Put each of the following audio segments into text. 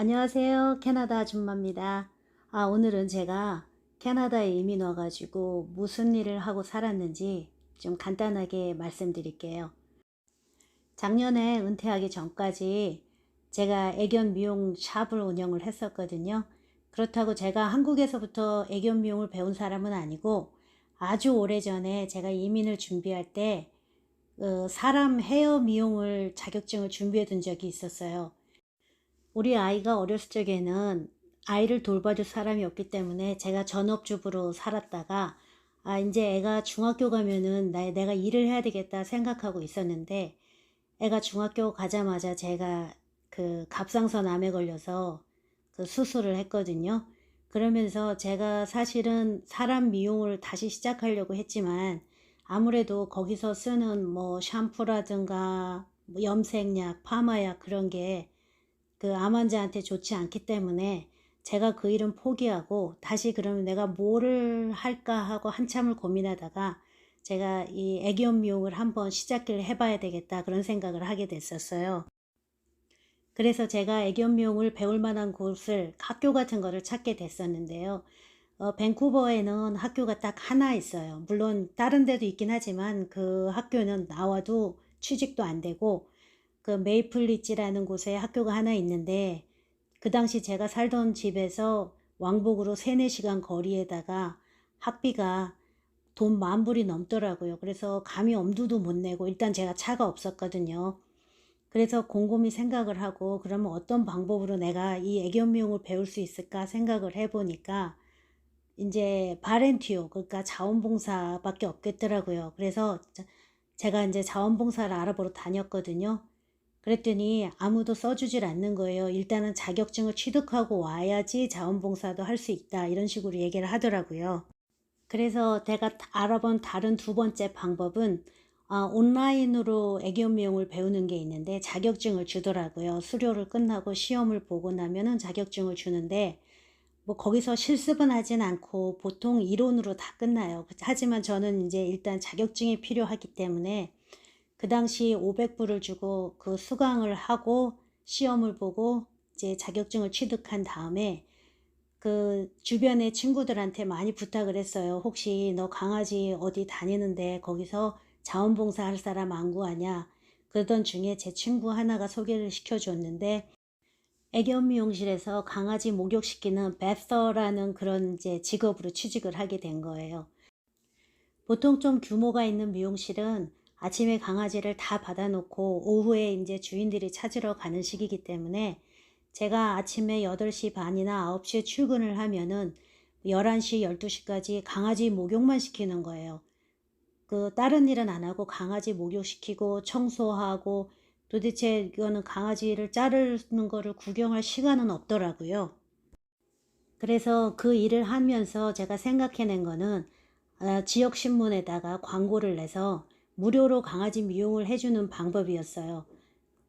안녕하세요. 캐나다 아줌마입니다. 아, 오늘은 제가 캐나다에 이민 와가지고 무슨 일을 하고 살았는지 좀 간단하게 말씀드릴게요. 작년에 은퇴하기 전까지 제가 애견 미용 샵을 운영을 했었거든요. 그렇다고 제가 한국에서부터 애견 미용을 배운 사람은 아니고 아주 오래전에 제가 이민을 준비할 때 어, 사람 헤어 미용을 자격증을 준비해 둔 적이 있었어요. 우리 아이가 어렸을 적에는 아이를 돌봐줄 사람이 없기 때문에 제가 전업주부로 살았다가 아 이제 애가 중학교 가면은 나, 내가 일을 해야 되겠다 생각하고 있었는데 애가 중학교 가자마자 제가 그 갑상선 암에 걸려서 그 수술을 했거든요. 그러면서 제가 사실은 사람 미용을 다시 시작하려고 했지만 아무래도 거기서 쓰는 뭐 샴푸라든가 뭐 염색약, 파마약 그런 게 그 암 환자한테 좋지 않기 때문에 제가 그 일은 포기하고 다시 그러면 내가 뭐를 할까 하고 한참을 고민하다가 제가 이 애견 미용을 한번 시작을 해봐야 되겠다 그런 생각을 하게 됐었어요. 그래서 제가 애견 미용을 배울 만한 곳을 학교 같은 거를 찾게 됐었는데요. 어, 밴쿠버에는 학교가 딱 하나 있어요. 물론 다른 데도 있긴 하지만 그 학교는 나와도 취직도 안 되고 그 메이플리지라는 곳에 학교가 하나 있는데 그 당시 제가 살던 집에서 왕복으로 3, 4시간 거리에다가 학비가 돈 만 불이 넘더라고요. 그래서 감히 엄두도 못 내고 일단 제가 차가 없었거든요. 그래서 곰곰이 생각을 하고 그러면 어떤 방법으로 내가 이 애견 미용을 배울 수 있을까 생각을 해보니까 이제 바렌티오 그러니까 자원봉사밖에 없겠더라고요. 그래서 제가 이제 자원봉사를 알아보러 다녔거든요. 그랬더니 아무도 써주질 않는 거예요. 일단은 자격증을 취득하고 와야지 자원봉사도 할 수 있다. 이런 식으로 얘기를 하더라고요. 그래서 제가 알아본 다른 두 번째 방법은 아, 온라인으로 애견 미용을 배우는 게 있는데 자격증을 주더라고요. 수료를 끝나고 시험을 보고 나면은 자격증을 주는데 뭐 거기서 실습은 하진 않고 보통 이론으로 다 끝나요. 하지만 저는 이제 일단 자격증이 필요하기 때문에 그 당시 500불을 주고 그 수강을 하고 시험을 보고 이제 자격증을 취득한 다음에 그 주변의 친구들한테 많이 부탁을 했어요. 혹시 너 강아지 어디 다니는데 거기서 자원봉사 할 사람 안 구하냐? 그러던 중에 제 친구 하나가 소개를 시켜줬는데 애견 미용실에서 강아지 목욕시키는 베서라는 그런 이제 직업으로 취직을 하게 된 거예요. 보통 좀 규모가 있는 미용실은 아침에 강아지를 다 받아놓고 오후에 이제 주인들이 찾으러 가는 시기이기 때문에 제가 아침에 8시 반이나 9시에 출근을 하면은 11시, 12시까지 강아지 목욕만 시키는 거예요. 그 다른 일은 안 하고 강아지 목욕시키고 청소하고 도대체 이거는 강아지를 자르는 거를 구경할 시간은 없더라고요. 그래서 그 일을 하면서 제가 생각해낸 거는 아, 지역 신문에다가 광고를 내서 무료로 강아지 미용을 해주는 방법이었어요.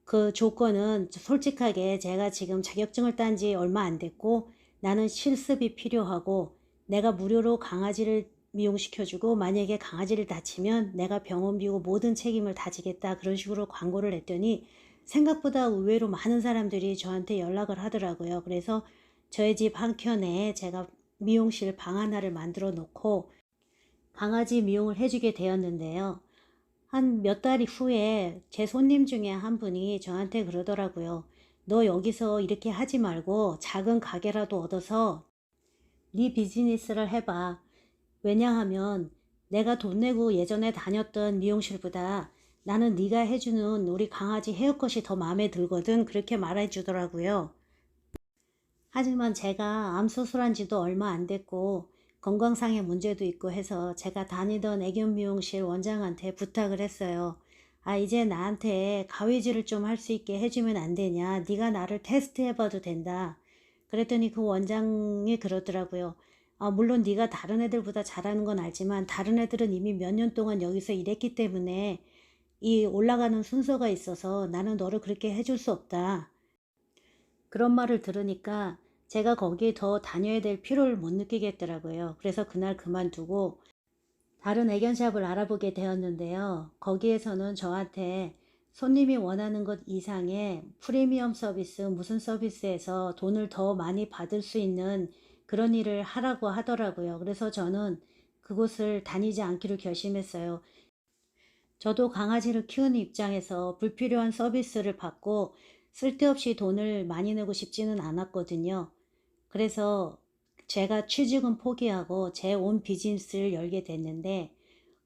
그 조건은 솔직하게 제가 지금 자격증을 딴 지 얼마 안 됐고 나는 실습이 필요하고 내가 무료로 강아지를 미용시켜주고 만약에 강아지를 다치면 내가 병원비고 모든 책임을 다지겠다 그런 식으로 광고를 냈더니 생각보다 의외로 많은 사람들이 저한테 연락을 하더라고요. 그래서 저희 집 한켠에 제가 미용실 방 하나를 만들어 놓고 강아지 미용을 해주게 되었는데요. 한 몇 달 후에 제 손님 중에 한 분이 저한테 그러더라고요. 너 여기서 이렇게 하지 말고 작은 가게라도 얻어서 네 비즈니스를 해봐. 왜냐하면 내가 돈 내고 예전에 다녔던 미용실보다 나는 네가 해주는 우리 강아지 헤어컷이 더 마음에 들거든 그렇게 말해 주더라고요. 하지만 제가 암 수술한 지도 얼마 안 됐고 건강상의 문제도 있고 해서 제가 다니던 애견 미용실 원장한테 부탁을 했어요. 아 이제 나한테 가위질을 좀 할 수 있게 해주면 안 되냐? 네가 나를 테스트해봐도 된다. 그랬더니 그 원장이 그러더라고요. 아, 물론 네가 다른 애들보다 잘하는 건 알지만 다른 애들은 이미 몇 년 동안 여기서 일했기 때문에 이 올라가는 순서가 있어서 나는 너를 그렇게 해줄 수 없다. 그런 말을 들으니까 제가 거기에 더 다녀야 될 필요를 못 느끼겠더라고요. 그래서 그날 그만두고 다른 애견샵을 알아보게 되었는데요. 거기에서는 저한테 손님이 원하는 것 이상의 프리미엄 서비스 무슨 서비스에서 돈을 더 많이 받을 수 있는 그런 일을 하라고 하더라고요. 그래서 저는 그곳을 다니지 않기로 결심했어요. 저도 강아지를 키우는 입장에서 불필요한 서비스를 받고 쓸데없이 돈을 많이 내고 싶지는 않았거든요. 그래서 제가 취직은 포기하고 제 온 비즈니스를 열게 됐는데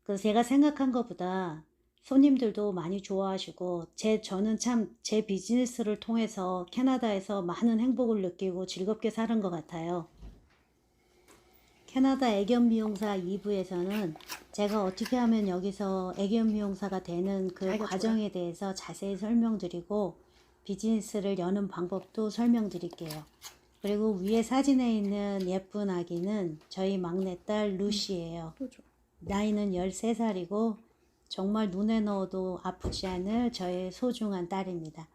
그 제가 생각한 것보다 손님들도 많이 좋아하시고 제 저는 참 제 비즈니스를 통해서 캐나다에서 많은 행복을 느끼고 즐겁게 사는 것 같아요. 캐나다 애견 미용사 2부에서는 제가 어떻게 하면 여기서 애견 미용사가 되는 그 아이고, 과정에 대해서 자세히 설명드리고 비즈니스를 여는 방법도 설명드릴게요. 그리고 위에 사진에 있는 예쁜 아기는 저희 막내딸 루시예요. 또 줘. 나이는 13살이고 정말 눈에 넣어도 아프지 않을 저의 소중한 딸입니다.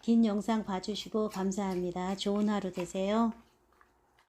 긴 영상 봐주시고 감사합니다. 좋은 하루 되세요.